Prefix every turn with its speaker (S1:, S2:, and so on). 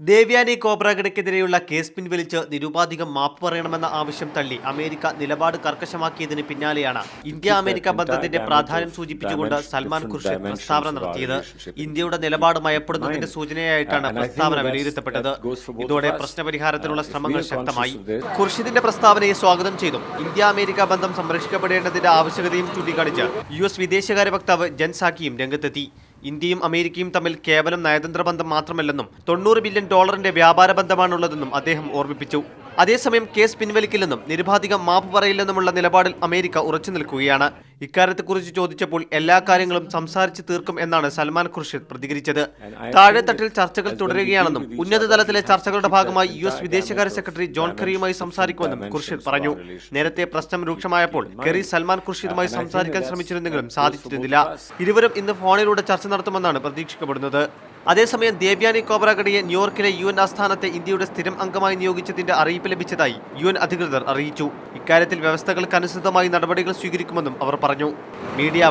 S1: Devyani കോബ്രാഗഡയ്ക്കെതിരെയുള്ള case പിൻവലിച്ച് നിരുപാധികം മാപ്പ് പറയണമെന്ന ആവശ്യം തള്ളി അമേരിക്ക നിലപാട് കർക്കശമാക്കിയതിന് പിന്നാലെയാണ് ഇന്ത്യ അമേരിക്ക ബന്ധത്തിന്റെ പ്രാധാന്യം സൂചിപ്പിച്ചുകൊണ്ട് സൽമാൻ ഖുർഷിദ് പ്രസ്താവന നടത്തിയത് ഇന്ത്യയുടെ നിലപാട് മയപ്പെടുന്നതിന്റെ സൂചനയായിട്ടാണ് പ്രസ്താവന വിലയിരുത്തപ്പെട്ടത്. ഇതോടെ പ്രശ്നപരിഹാരത്തിനുള്ള ശ്രമങ്ങൾ ശക്തമായി. ഖുർഷിദിന്റെ പ്രസ്താവനയെ സ്വാഗതം ചെയ്തു ഇന്ത്യ അമേരിക്ക ബന്ധം സംരക്ഷിക്കപ്പെടേണ്ടതിന്റെ ആവശ്യകതയും ചൂണ്ടിക്കാണിച്ച് യു എസ് വിദേശകാര്യ വക്താവ് ജൻസാക്കിയും രംഗത്തെത്തി. ഇന്ത്യയും അമേരിക്കയും തമ്മിൽ കേവലം നയതന്ത്ര ബന്ധം മാത്രമല്ലെന്നും തൊണ്ണൂറ് ബില്യൺ ഡോളറിന്റെ വ്യാപാര ബന്ധമാണുള്ളതെന്നും അദ്ദേഹം ഓർമ്മിപ്പിച്ചു. അതേസമയം കേസ് പിൻവലിക്കില്ലെന്നും നിരുപാധികം മാപ്പ് പറയില്ലെന്നുമുള്ള നിലപാടിൽ അമേരിക്ക ഉറച്ചു നിൽക്കുകയാണ്. ഇക്കാര്യത്തെക്കുറിച്ച് ചോദിച്ചപ്പോൾ എല്ലാ കാര്യങ്ങളും സംസാരിച്ച് തീർക്കും എന്നാണ് സൽമാൻ ഖുർഷിദ് പ്രതികരിച്ചത്. താഴെത്തട്ടിൽ ചർച്ചകൾ തുടരുകയാണെന്നും ഉന്നതതലത്തിലെ ചർച്ചകളുടെ ഭാഗമായി യു എസ് വിദേശകാര്യ സെക്രട്ടറി ജോൺ കെറിയുമായി സംസാരിക്കുമെന്നും ഖുർഷിദ് പറഞ്ഞു. നേരത്തെ പ്രശ്നം രൂക്ഷമായപ്പോൾ കെറി സൽമാൻ ഖുർഷിദുമായി സംസാരിക്കാൻ ശ്രമിച്ചിരുന്നെങ്കിലും സാധിച്ചിരുന്നില്ല. ഇരുവരും ഇന്ന് ഫോണിലൂടെ ചർച്ച നടത്തുമെന്നാണ് പ്രതീക്ഷിക്കപ്പെടുന്നത്. അതേസമയം ദേവ്യാനി കോബ്രാഗഡിയെ ന്യൂയോർക്കിലെ യു എൻ ആസ്ഥാനത്തെ ഇന്ത്യയുടെ സ്ഥിരം അംഗമായി നിയോഗിച്ചതിന്റെ അറിയിപ്പ് ലഭിച്ചതായി യു എൻ അധികൃതർ അറിയിച്ചു. ഇക്കാര്യത്തിൽ വ്യവസ്ഥകൾക്കനുസൃതമായി നടപടികൾ സ്വീകരിക്കുമെന്നും അവർ പറഞ്ഞു. മീഡിയ